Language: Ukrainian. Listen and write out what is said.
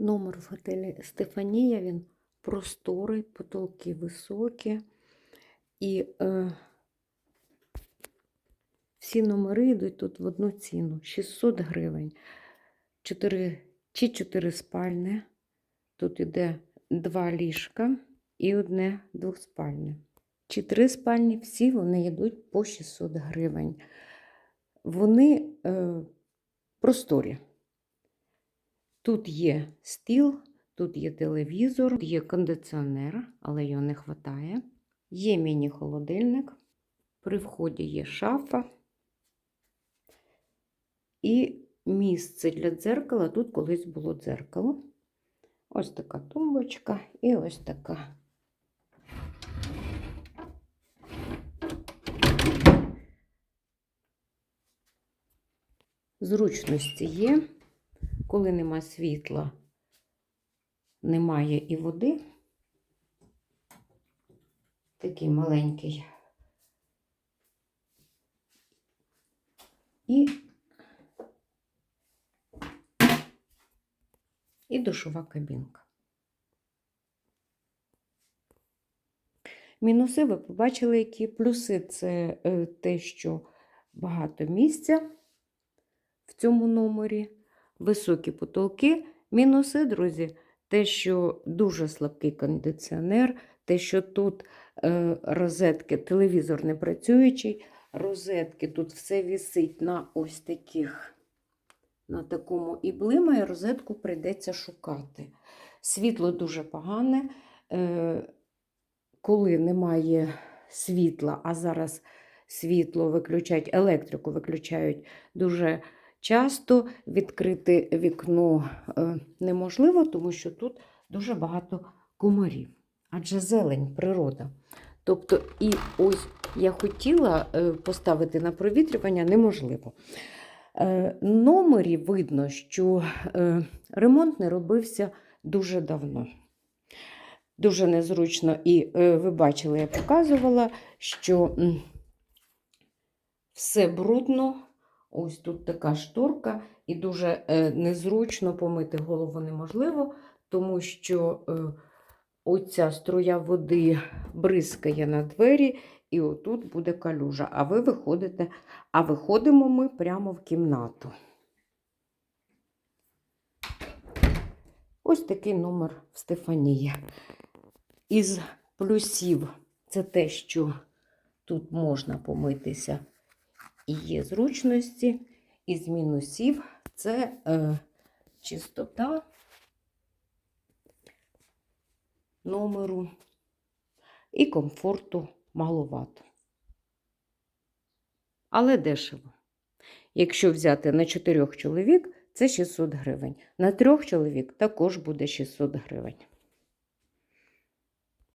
Номер в готелі Стефанія, він просторий, потолки високі. І е, всі номери йдуть тут в одну ціну 600 гривень. 4, чи 4 спальне. Тут іде два ліжка і одне двохспальне. Чи три спальні, всі вони йдуть по 600 гривень. Вони е, просторі. Тут є стіл, тут є телевізор, є кондиціонер, але його не вистачає. Є міні-холодильник. При вході є шафа. І місце для дзеркала. Тут колись було дзеркало. Ось така тумбочка і ось така. Зручності є. Коли нема світла, немає і води. Такий маленький. І, і душова кабінка. Мінуси ви побачили, які плюси це е, те, що багато місця в цьому номері високі потолки. Мінуси, друзі, те, що дуже слабкий кондиціонер, те, що тут е, розетки, телевізор не працюючий, розетки, тут все висить на ось таких, на такому і блимає, розетку прийдеться шукати. Світло дуже погане. Е, коли немає світла, а зараз світло виключають, електрику виключають дуже часто відкрити вікно е, неможливо, тому що тут дуже багато комарів. Адже зелень, природа. Тобто, і ось я хотіла е, поставити на провітрювання неможливо. Е, Номері видно, що ремонт не робився дуже давно. Дуже незручно, і ви бачили, я показувала, що все брудно. Ось тут така шторка, і дуже е, незручно помити голову неможливо, тому що е, оця струя води бризкає на двері, і отут буде калюжа. А ви виходите, а виходимо ми прямо в кімнату. Ось такий номер в Стефанії. Із плюсів це те, що тут можна помитися є зручності, із мінусів це е, чистота номеру і комфорту маловато. Але дешево. Якщо взяти на 4 чоловік, це 600 гривень. На 3 чоловік також буде 600 гривень.